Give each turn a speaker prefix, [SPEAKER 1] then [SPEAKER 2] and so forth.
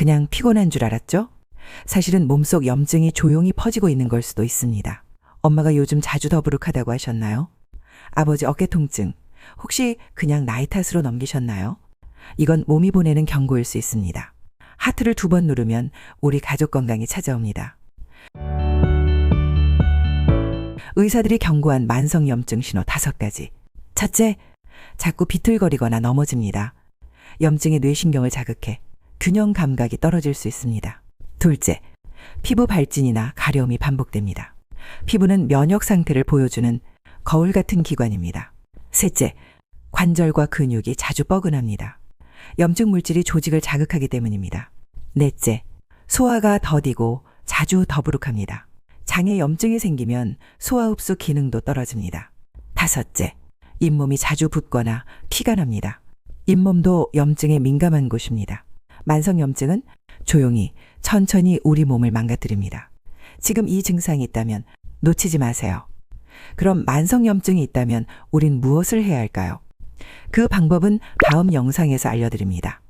[SPEAKER 1] 그냥 피곤한 줄 알았죠? 사실은 몸속 염증이 조용히 퍼지고 있는 걸 수도 있습니다. 엄마가 요즘 자주 더부룩하다고 하셨나요? 아버지 어깨 통증. 혹시 그냥 나이 탓으로 넘기셨나요? 이건 몸이 보내는 경고일 수 있습니다. 하트를 두 번 누르면 우리 가족 건강이 찾아옵니다. 의사들이 경고한 만성염증 신호 다섯 가지. 첫째, 자꾸 비틀거리거나 넘어집니다. 염증이 뇌신경을 자극해 균형 감각이 떨어질 수 있습니다. 둘째, 피부 발진이나 가려움이 반복됩니다. 피부는 면역 상태를 보여주는 거울 같은 기관입니다. 셋째, 관절과 근육이 자주 뻐근합니다. 염증 물질이 조직을 자극하기 때문입니다. 넷째, 소화가 더디고 자주 더부룩합니다. 장에 염증이 생기면 소화 흡수 기능도 떨어집니다. 다섯째, 잇몸이 자주 붓거나 피가 납니다. 잇몸도 염증에 민감한 곳입니다. 만성염증은 조용히 천천히 우리 몸을 망가뜨립니다. 지금 이 증상이 있다면 놓치지 마세요. 그럼 만성염증이 있다면 우린 무엇을 해야 할까요? 그 방법은 다음 영상에서 알려드립니다.